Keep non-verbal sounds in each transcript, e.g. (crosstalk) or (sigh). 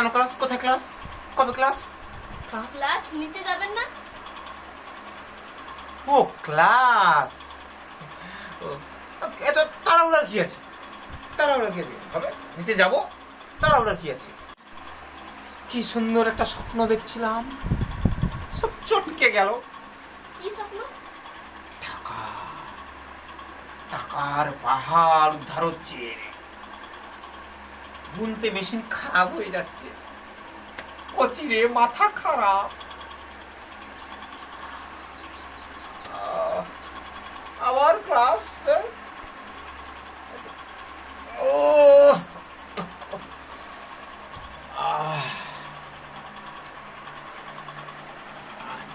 কেন ক্লাস? কোথায় ক্লাস? কবে ক্লাস? ক্লাস? ক্লাস নিতে যাবেন না? ও ক্লাস! এত তাড়াহুড়ার কি আছে? তাড়াহুড়ার কি আছে? হবে নিচে যাব? তাড়াহুড়ার কি আছে? কি সুন্দর একটা স্বপ্ন দেখছিলাম। সব চটকে গেল। কি স্বপ্ন? টাকা। টাকার পাহাড় উদ্ধার হচ্ছে। গুনতে মেশিন খারাপ হয়ে যাচ্ছে। কচিরে মাথা খারাপ। আবার ক্লাস ও।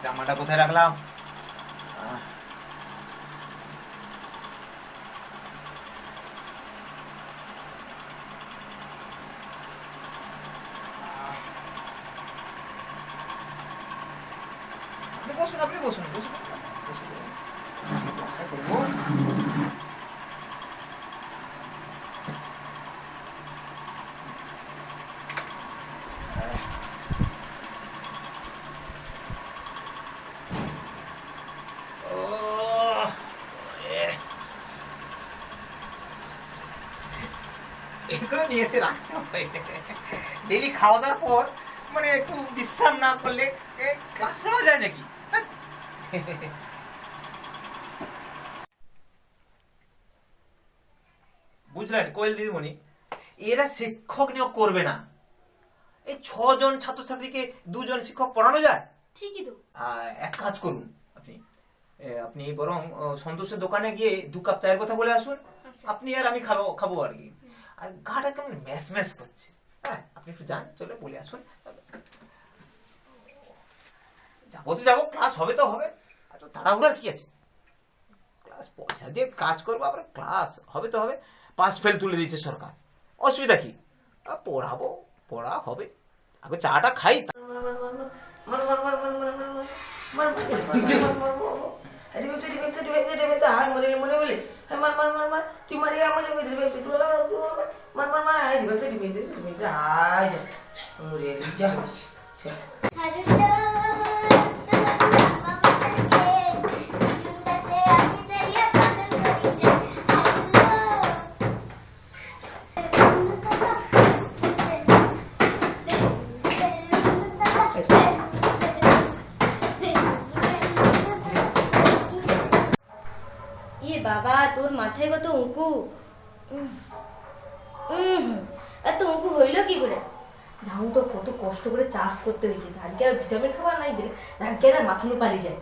জামাটা কোথায় রাখলাম? বসুন, আপনি বসুন নিয়ে এসে রাখতে হবে ডেলি খাওয়া দাওয়ার পর মানে একটু বিশ্রাম না করলে ক্লাস নেওয়া যায় নাকি? (laughs) বুঝলেন কোয়েল দিদিমণি? এরা শিক্ষক নিয়োগ করবে না। এই ছজন ছাত্রছাত্রীকে দুজন শিক্ষক পড়ানো যায়? ঠিকই তো। এক কাজ করুন আপনি। আপনি বরং সন্তোষের দোকানে গিয়ে দু কাপ চায়ের কথা বলে আসুন। আচ্ছা। আপনি আর আমি খাব খাব আর কি। আর গাটা কেমন ম্যাস ম্যাস করছে। হ্যাঁ আপনি একটু যান চলে বলে আসুন। যাব তো যাব ক্লাস হবে তো হবে এত তাড়াহুড়ার কি আছে ক্লাস পয়সা দিয়ে কাজ করব আবার ক্লাস হবে তো হবে পাস ফেল তুলে দিচ্ছে সরকার অসুবিধা কি পড়াবো পড়া হবে আগে চাটা খাই ইয়ে বাবা, তোর মাথায় কত উঁকু তো উঁকু হইল কি করে? জানো তো, কত কষ্ট করে চাষ করতে হয়েছে। ধানকে আর ভিটামিন খাবার নাই দিলে ধানকে আর মাথা নো পালিয়ে যায়।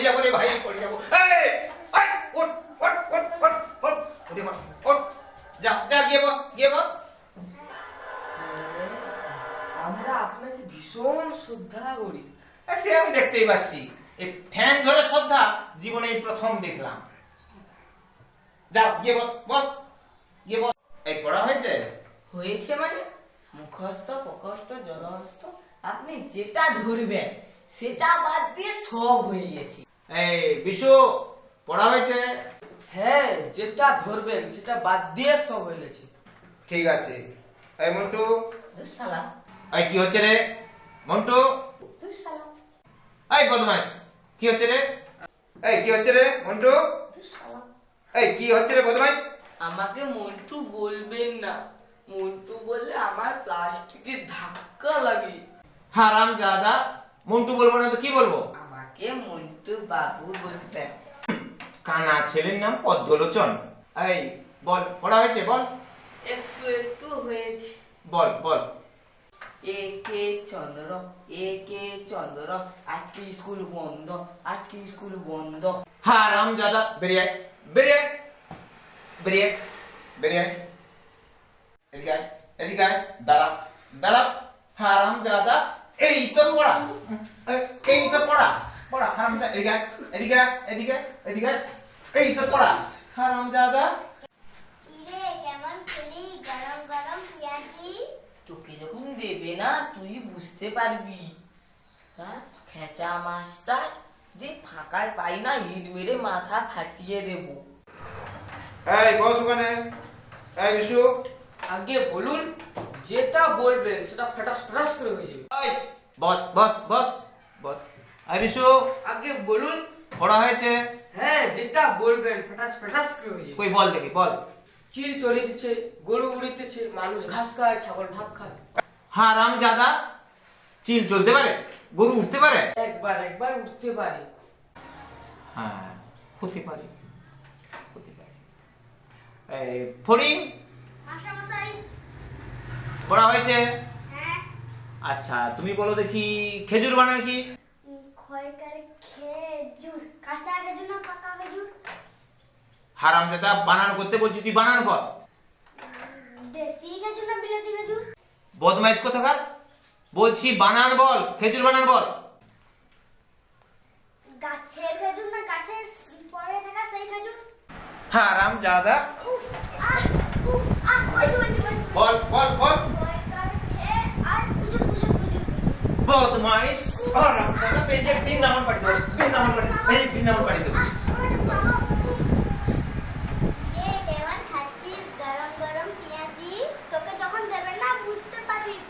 পড়ে যাব রে ভাই পড়ে যাব এই আই ওঠ ওঠ ওঠ ওঠ ওঠ উঠে পড় ওঠ। যা যা গিয়ে বল গিয়ে বল আমরা আপনাকে ভীষণ শ্রদ্ধা করি। সে আমি দেখতেই পাচ্ছি। এই ঠ্যাং ধরে শ্রদ্ধা জীবনে প্রথম দেখলাম। যাও গিয়ে বস বস গিয়ে বস। এই পড়া হয়েছে? হয়েছে মানে? মুখস্থ প্রকষ্ট জলহস্ত আপনি যেটা ধরবেন সেটা বাদ দিয়ে সব হয়ে গেছে। এই বিশু পড়া হয়েছে? হ্যাঁ যেটা ধরবেন সেটা বাদ দিয়ে সব হয়ে গেছে। ঠিক আছে। এই মন্টু। সালাম। এই কি হচ্ছে রে? মন্টু। সালাম। এই বদমাস কি হচ্ছে রে? এই কি হচ্ছে রে মন্টু? সালাম। এই কি হচ্ছে রে বদমাস আমাকে মন্টু বলবেন না। মন্টু বললে আমার প্লাস্টিকের ধাক্কা লাগে। হারাম জাদা মন্টু বলব না তো কি বলব? আমাকে মন্টু বাবু বলতেন কানা ছেলের নাম পদ্মলোচন। এই বল পড়া হয়েছে বল। একটু একটু হয়েছে। বল বল। একে চন্দ্র একে চন্দ্র আজকে স্কুল বন্ধ আজকে স্কুল বন্ধ? হারাম জাদা বেরিয়ে বেরিয়ে বেরিয়ে বেরিয়ে এদিকে এদিকে দাঁড়া দাঁড়া। হারাম জাদা এই তো পড়া। এই- এই তো পড়া। পড়া হারাম এদিকে এদিকে এদিকে এদিকে এই তো পড়া। হারাম জাদা কিরে কেমন খেলি? গরম গরম পিয়াজি। তোকে যখন দেবে না তুই বুঝতে পারবি। স্যার খেঁচা মাস্টার যে ফাঁকায় পাই না ইট মেরে মাথা ফাটিয়ে দেব। এই বস ওখানে। এই বিশু। আগে বলুন যেটা বলবেন সেটা ফটাস ফটাস করে হয়ে যাবে। এই বস বস বস। বস। এই বিশু আগে বলুন। পড়া হয়েছে। হ্যাঁ যেটা বলবেন ফটাস ফটাস করে হয়ে কই বল দেখি বল। চিল চড়িতেছে গরু উড়িতেছে মানুষ ঘাস খায় ছাগল ভাত খায়। হারাম জাদা চিল চলতে পারে গরু উঠতে পারে? একবার একবার উঠতে পারে। হ্যাঁ হতে পারে হতে পারে। এই ফড়িং? পড়া হয়েছে? হ্যাঁ। আচ্ছা তুমি বলো দেখি খেজুর বানান কি? খয়কার খেজুর কাঁচা খেজুর না পাকা খেজুর? হারাম জাদা বানান করতে বলছি তুই বানান কর। দেশি খেজুর না বিলাতি খেজুর? বদমাইশ কোথাকার? বলছি বানান বল খেজুর বানান বল। গাছের খেজুর না গাছের পরে থাকা সেই খেজুর? হারাম জাদা। উফ আহ উফ বল বল বল।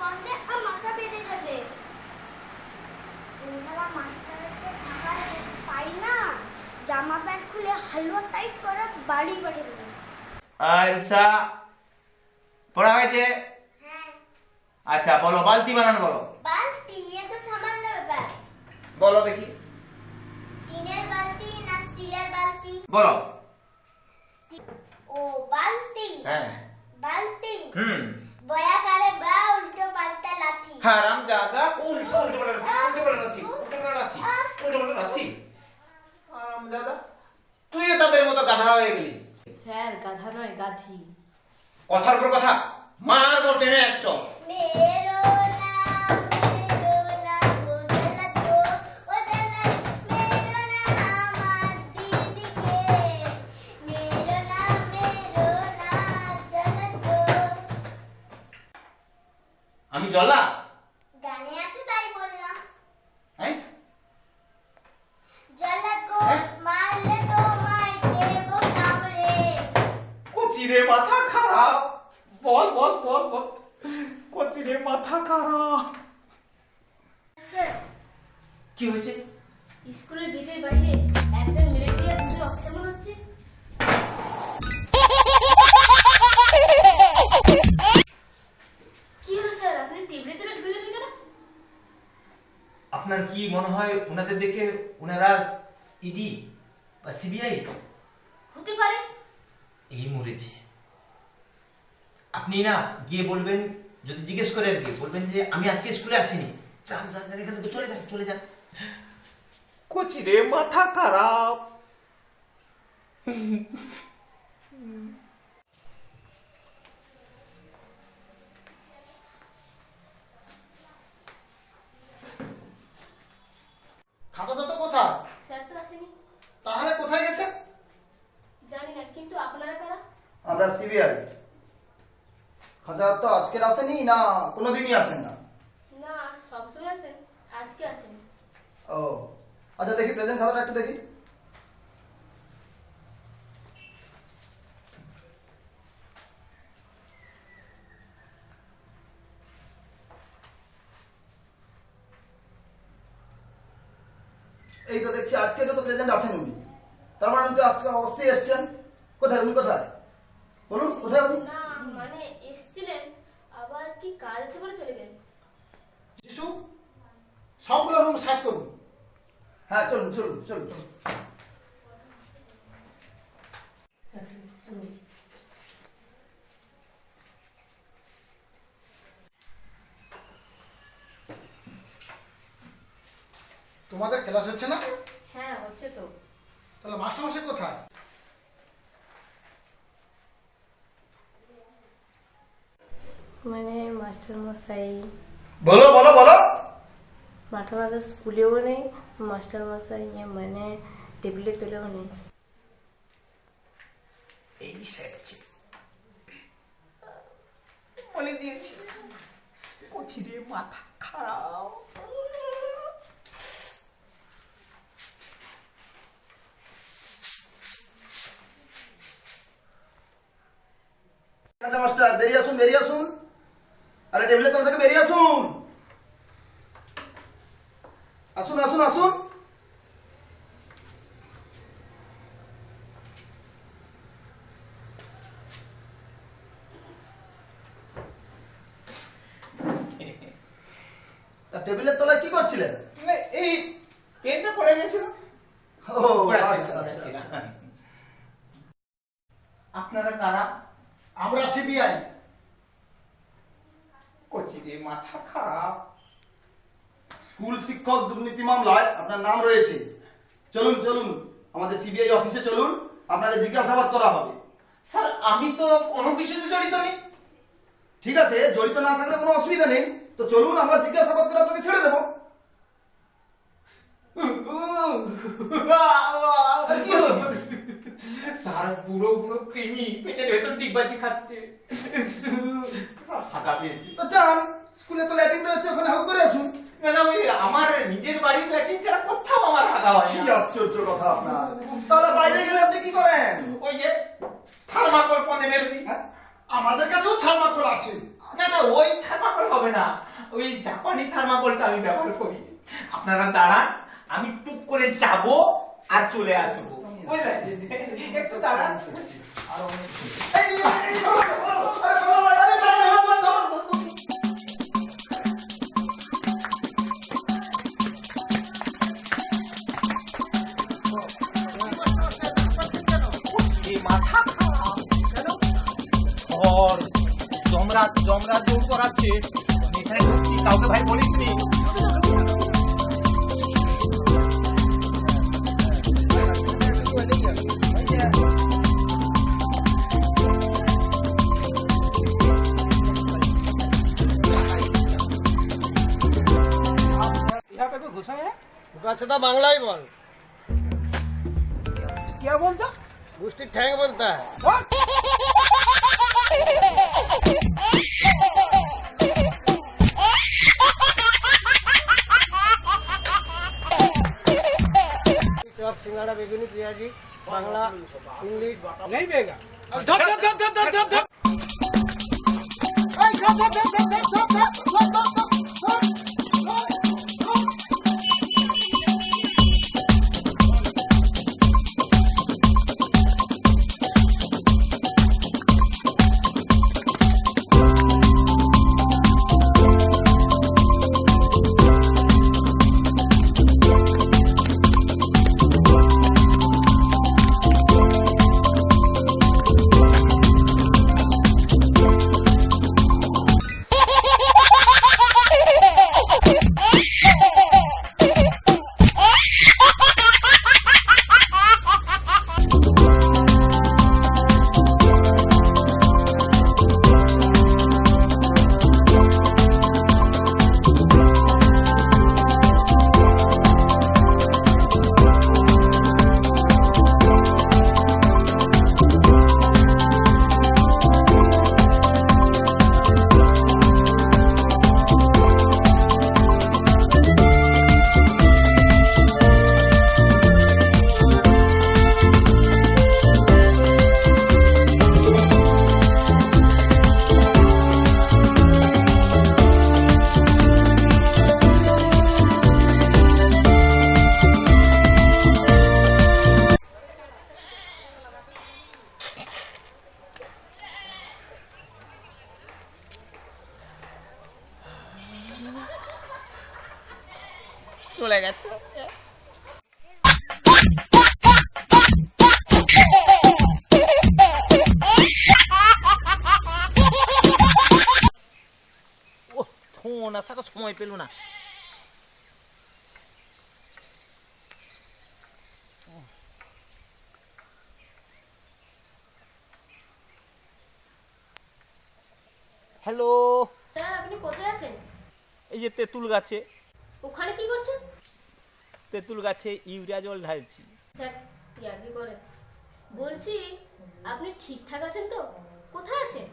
পন্দে আর জামা প্যান্ট খুলে হালুয়া টাইট করে বাড়ি পাঠিয়ে দেবে আর পড়া হয়েছে হ্যাঁ আচ্ছা বলো বালতি বানান বলো। বালতি এ তো সামান্য ব্যাপার। বলো দেখি। টিনের বালতি না স্টিলের বালতি? বলো। ও বালতি? হ্যাঁ। বালতি? হুম। বয়াকালে বা উল্টো পাল্টা লাথি হারাম জাদা উল্টো উল্টো করে উল্টো করে রাখছি উল্টো করে রাখছি উল্টো করে রাখছি হারাম জাদা তুইও তাদের মতো গাধা হয়ে গেলি। স্যার গাধা নয় গাধি। কথার পর কথা। मेरो नाम मेरो नाम वो जन्नत কি হয়েছে? স্কুলের গেটের বাইরে একজন মিলিটারি অফিসার অফিসার মনে হচ্ছে। কি হলো স্যার? আপনি টেবিলে তুলে ঢুকেছেন কেন? আপনার কি মনে হয় ওনাদের দেখে ওনারা ইডি বা সিবিআই? হতে পারে। এই মরেছে। আপনি না গিয়ে বলবেন যদি জিজ্ঞেস করে আর কি বলবেন যে আমি আজকে স্কুলে আসিনি। যান যান এখান থেকে চলে যান চলে যান। মাথা খারাপ কোথায় স্যার তো আসেনি তাহলে কোথায় গেছে জানি না কিন্তু আপনারা কারা আমরা সিবিআই খাজা তো আজকের আসেনি না কোনোদিনই আসেন না না সবসময় আসেন আজকে আসেন ও। আচ্ছা দেখি প্রেজেন্ট খাতাটা একটু দেখি। এই তো দেখছি আজকে তো প্রেজেন্ট আছেন উনি। তার মানে উনি তো আজকে অবশ্যই এসছেন। কোথায়? উনি কোথায়? বলুন কোথায় উনি? না মানে এসছিলেন আবার কি আছে বলে চলে গেলেন? যিশু সবগুলো রুম সার্চ করুন। হ্যাঁ চলুন চলুন চলুন। তোমাদের ক্লাস হচ্ছে না? হ্যাঁ হচ্ছে তো। তাহলে মাস্টার মাসে কোথায়? মানে মাস্টার মশাই। বলো বলো বলো। মাস্টার মশাই স্কুলেও নেই মাস্টার মশাই ইয়ে মানে টেবিলে তুলেও নেই। এই সেরেছে বলে দিয়েছি কচিরে মাথা খারাপ। আচ্ছা মাস্টার বেরিয়ে আসুন বেরিয়ে আসুন। আরে টেবিলের তলা থেকে বেরিয়ে আসুন। আসুন আসুন আসুন। টেবিলের তলায় কি করছিলেন? এই পেনটা পড়ে গেছিল। আচ্ছা আচ্ছা। আচ্ছা। আপনারা কারা? আমরা সিবিআই। কচিরে মাথা খারাপ। স্কুল শিক্ষক দুর্নীতি মামলায় আপনার নাম রয়েছে। চলুন চলুন আমাদের সিবিআই অফিসে চলুন আপনাকে জিজ্ঞাসাবাদ করা হবে। স্যার আমি তো কোনো কিছুতে জড়িত নেই ঠিক আছে জড়িত না থাকলে কোনো অসুবিধা নেই। তো চলুন আমরা জিজ্ঞাসাবাদ করে আপনাকে ছেড়ে দেবো। আরে কি হলো? স্যার বুড়ো বুড়ো কৃমি পেটের ভেতর ডিগবাজি খাচ্ছে। স্যার হাঁকা পেয়েছি। তো যান স্কুলে তো রয়েছে ওখানে হাউ করে আসুন। না না ওই আমার নিজের বাড়ির ছাড়া কোথাও আমার হাঁকা হয় কি আশ্চর্য কথা আপনার। তাহলে বাইরে গেলে আপনি কি করেন? ওই যে থার্মাকল মেরে দিই হ্যাঁ? আমাদের কাছেও থার্মাকল আছে। না না ওই থার্মাকল হবে না। ওই জাপানি থার্মাকলটা আমি ব্যবহার করি। আপনারা দাঁড়ান আমি টুক করে যাব আর চলে আসব। বুঝলেন একটু দাঁড়া আর জমরাজ জমরাজ দৌড় করাচ্ছে। কাউকে ভাই বলিস নি কাছেটা বাংলাই বল কে বলছো গুষ্টি ঠ্যাং বলতা হ্যাঁ সিঙ্গাড়া বেগুনি পেঁয়াজি বাংলা ইংলিশ নেই বেগা ধর ধর ধর ধর ধর ধর ধর ধর ধর ধর ধর ধর সময় পেল না হ্যালো স্যার আপনি কোথায় আছেন? এই যে তেঁতুল গাছে। ওখানে কি করছেন? তেঁতুল গাছে ইউরিয়া জল ঢালছি। করে। বলছি আপনি ঠিকঠাক আছেন তো? কোথায় আছেন?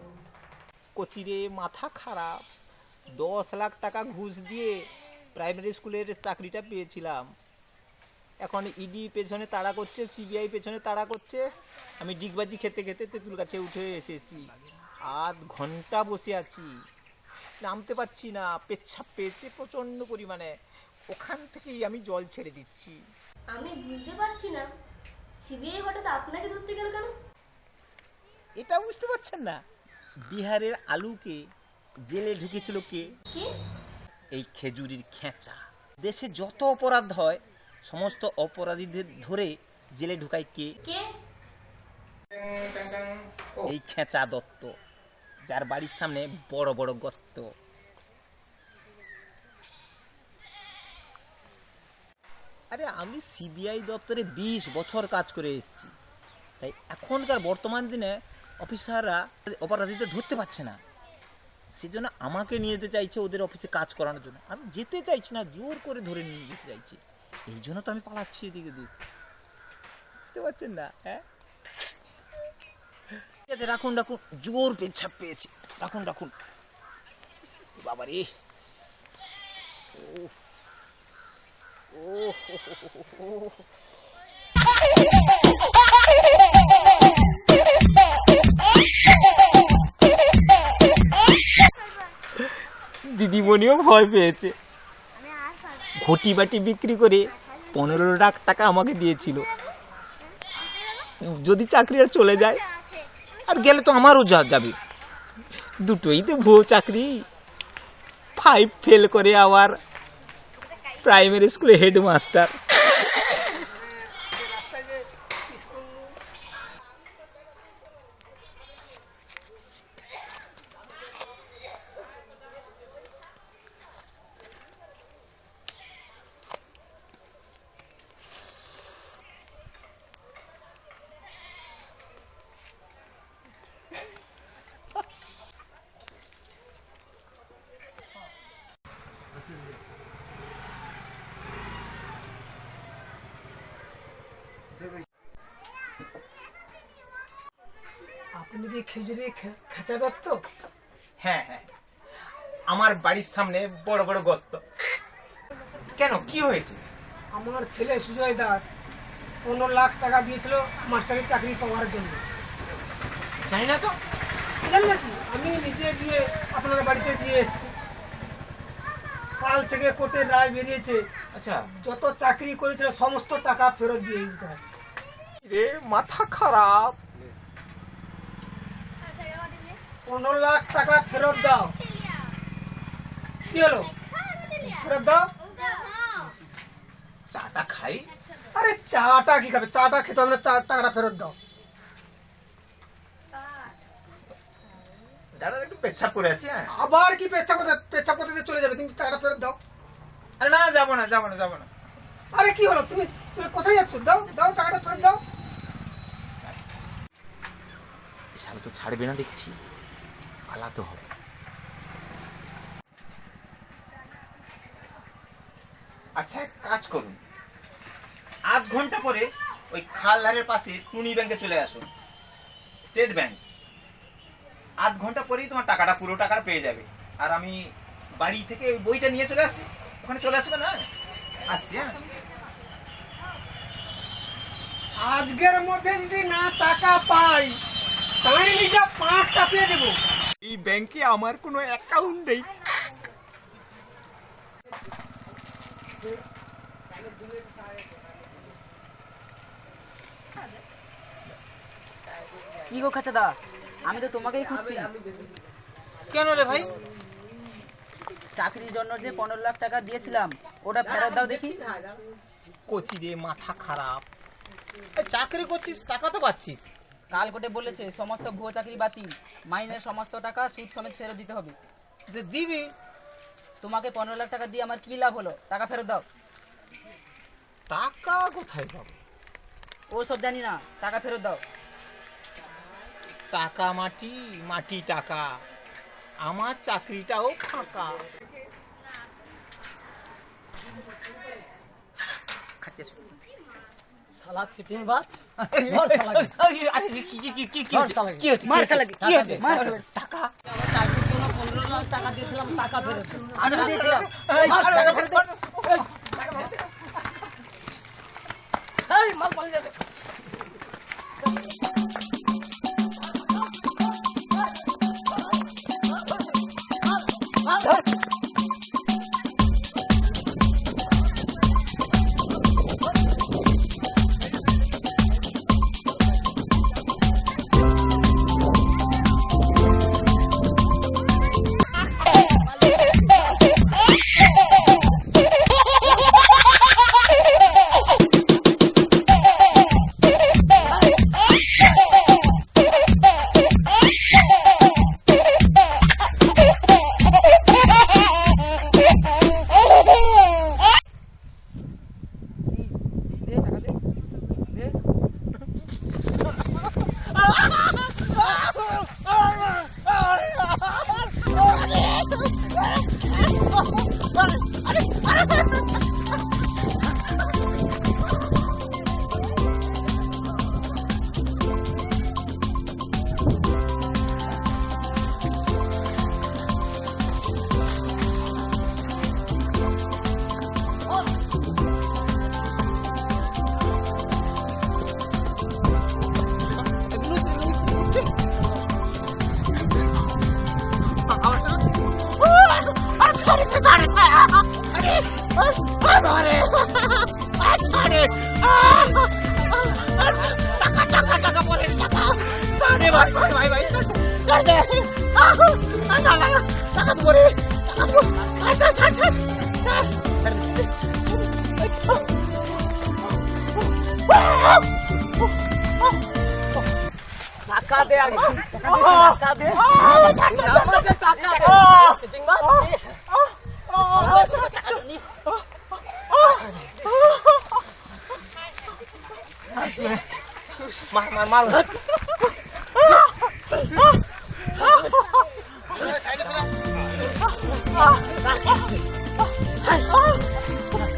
কচিরে মাথা খারাপ। দশ লাখ টাকা ঘুষ দিয়ে প্রাইমারি স্কুলের চাকরিটা পেয়েছিলাম। এখন ইডি পেছনে তাড়া করছে সিবিআই পেছনে তাড়া করছে। আমি ডিগবাজি খেতে খেতে তেঁতুল গাছে উঠে এসেছি। আধ ঘণ্টা বসে আছি। নামতে পারছি না পেচ্ছাপ পেয়েছে প্রচণ্ড পরিমাণে। ওখান থেকেই আমি জল ছেড়ে দিচ্ছি। আমি বুঝতে পারছি না সিবিআই হঠাৎ আপনাকে ধরতে গেল কেন? এটা বুঝতে পারছেন না। বিহারের আলুকে জেলে ঢুকেছিল কে? কে? এই খেজুরির খেঁচা। দেশে যত অপরাধ হয় সমস্ত অপরাধীদের ধরে জেলে ঢুকায় কে? কে? এই খেঁচা দত্ত যার বাড়ির সামনে বড় বড় গর্ত। আরে আমি সিবিআই দপ্তরে বিশ বছর কাজ করে এসেছি। তাই এখনকার বর্তমান দিনে অফিসাররা অপরাধীদের ধরতে পারছে না। সেজন্য আমাকে নিয়ে যেতে চাইছে ওদের অফিসে কাজ করানোর জন্য। আমি যেতে চাইছি না, জোর করে ধরে নিয়ে যেতে চাইছি। এই জন্য তো আমি পালাচ্ছি এদিকে দিক বুঝতে পারছেন না হ্যাঁ? ঠিক আছে, রাখুন রাখুন। জোর পেছাপ পেয়েছি। রাখুন রাখুন। বাবা রে। ওহ। দিদিমণিও ভয় পেয়েছে। ঘটি বাটি বিক্রি করে পনেরো লাখ টাকা আমাকে দিয়েছিল। যদি চাকরি আর চলে যায় আর গেলে তো আমারও যা যাবে। দুটোই তো ভুয়ো চাকরি। ফাইভ ফেল করে আবার প্রাইমারি স্কুলে হেডমাস্টার আপনি কি খেজুরি খেচা দত্ত হ্যাঁ হ্যাঁ। আমার বাড়ির সামনে বড় বড় গর্ত কেন? কি হয়েছে? আমার ছেলে সুজয় দাস পনেরো লাখ টাকা দিয়েছিল মাস্টারের চাকরি পাওয়ার জন্য। জানি না তো। আমি নিজে গিয়ে আপনার বাড়িতে দিয়ে এসেছি। কাল থেকে কোর্টের রায় বেরিয়েছে। আচ্ছা। যত চাকরি করেছিল সমস্ত টাকা ফেরত দিয়ে দিতে হবে। রে মাথা খারাপ। পনেরো লাখ টাকা ফেরত দাও। কি হলো? ফেরত দাও? চাটা খাই? আরে চাটা কি খাবে? চাটা খেতে হবে না টাকাটা ফেরত দাও। দাদা একটু পেচ্ছাপ করে আছি হ্যাঁ? আবার কি পেচ্ছা করতে পেচ্ছা করতে দিয়ে চলে যাবে তুমি টাকাটা ফেরত দাও। আরে না না, যাব না যাব না যাব না। আরে কি হলো? তুমি তুমি কোথায় যাচ্ছ? দাও দাও টাকাটা ফেরত দাও। শালা তো ছাড়বে না দেখছি। পালাতে হবে। আচ্ছা এক কাজ করুন। আধ ঘণ্টা পরে ওই খাল ধারের পাশে টুনি ব্যাংকে চলে আসুন। State bank. আধ ঘণ্টা পরেই তোমার টাকাটা, পুরো টাকাটা পেয়ে যাবে। আর আমি বাড়ি থেকে ওই বইটা নিয়ে চলে আসি। ওখানে চলে আসবে না? আসছি হ্যাঁ। আজকের মধ্যে যদি না টাকা পাই, তাহলে নিজে পাঁচ পেয়ে দেবো। এই ব্যাংকে আমার কোনো অ্যাকাউন্ট নেই। কি গো খাচাদা? আমি তো তোমাকেই খুঁজছি। কেন রে ভাই? চাকরির জন্য যে পনেরো লাখ টাকা দিয়েছিলাম ওটা ফেরত দাও দেখি। কচি রে মাথা খারাপ। চাকরি করছিস টাকা তো পাচ্ছিস। কাল কোটে বলেছে সমস্ত ভুয়ো চাকরি বাতিল। মাইনের সমস্ত টাকা সুদ সমেত ফেরত দিতে হবে। যে দিবি তোমাকে পনেরো লাখ টাকা দিয়ে আমার কি লাভ হলো? টাকা ফেরত দাও। টাকা কোথায় পাবো? ও সব জানি না টাকা ফেরত দাও। টাকা মাটি মাটি টাকা। আমার চাকরিটাও ফাঁকা। খাচ্ছিস। শালা চিটিং বাজ আরে কি কি কি কি কি। কি হচ্ছে মার কি কি হচ্ছে মার শালাকে। টাকা। টাকা দিয়েছিলাম টাকা ফেরত। আমি দিয়েছিলাম মার। এই, মাল পালিয়ে যাবে। মার মার মার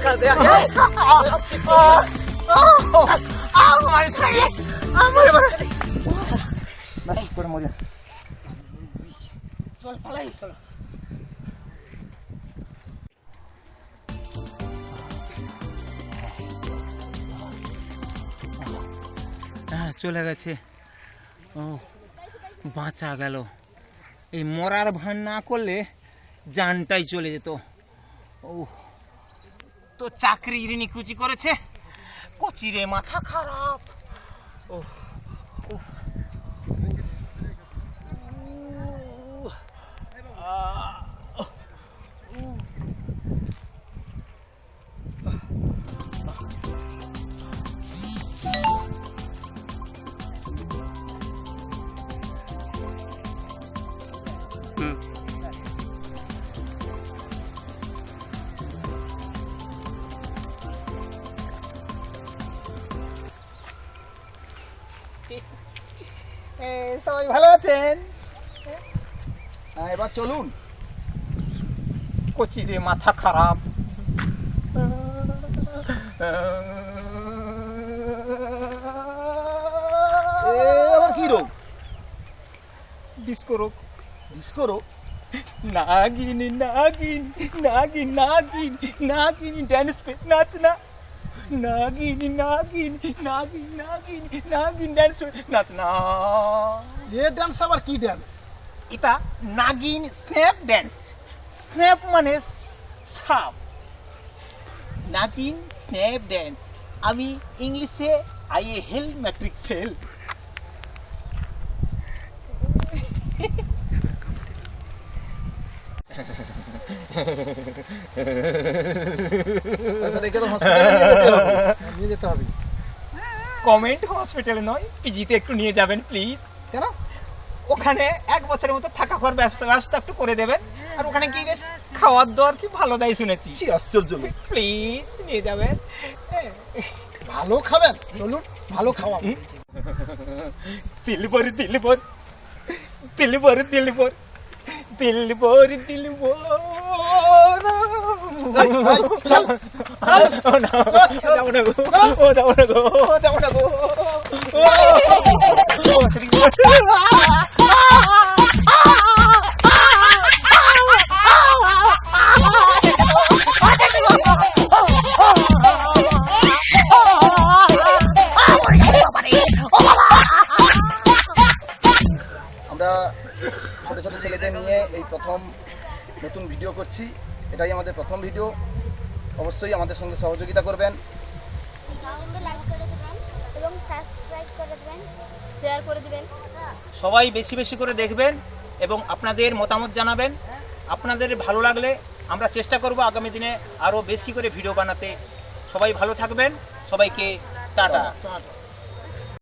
টাকা দে আগে হ্যাঁ চলে গেছে। ও, বাঁচা গেল। এই মরার ভান না করলে জানটাই চলে যেত। ও, তো চাকরি নিকুচি করেছে? কচিরে মাথা খারাপ। ও। আছেন? হ্যাঁ এবার চলুন। কচিরে মাথা খারাপ। আবার কি রোগ? ডিস্কো রোগ। ডিস্কো রোগ? নাগিন নাগিন নাগিন নাগিন নাগিন ডান্স নাচ নাচনা নাগিন নাগিন নাগিন নাগিন নাগিন ডান্স নাচনা এ ডান্স আবার কি ডান্স এটা নাগিন স্ন্যাপ ড্যান্স স্ন্যাপ মানে সাপ নাগিন স্ন্যাপ ড্যান্স আমি ইংলিশে আইএ হেল ম্যাট্রিক ফেল তাহলে একে তো (laughs) কমেন্ট হসপিটালে নয় পিজিতে একটু নিয়ে যাবেন প্লিজ কেন? ওখানে এক বছরের মতো থাকা খাওয়ার ব্যবস্থা ব্যবস্থা একটু করে দেবেন। আর ওখানে কি বেশ খাওয়ার দাওয়ার কি ভালো দেয় শুনেছি। কি আশ্চর্য। প্লিজ নিয়ে যাবেন। ভালো খাবেন? চলুন ভালো খাওয়া। দিল ভর দিল ভর দিল ভর আমরা ছোট ছোট ছেলেদের নিয়ে এই প্রথম নতুন ভিডিও করছি। এটাই আমাদের প্রথম ভিডিও অবশ্যই আমাদের সঙ্গে সহযোগিতা করবেন। তাহলে লাইক করে দেবেন এবং সাবস্ক্রাইব করে দেবেন। শেয়ার করে দিবেন। সবাই বেশি বেশি করে দেখবেন এবং আপনাদের মতামত জানাবেন। আপনাদের ভালো লাগলে আমরা চেষ্টা করব আগামী দিনে আরও বেশি করে ভিডিও বানাতে। সবাই ভালো থাকবেন। সবাইকে টাটা।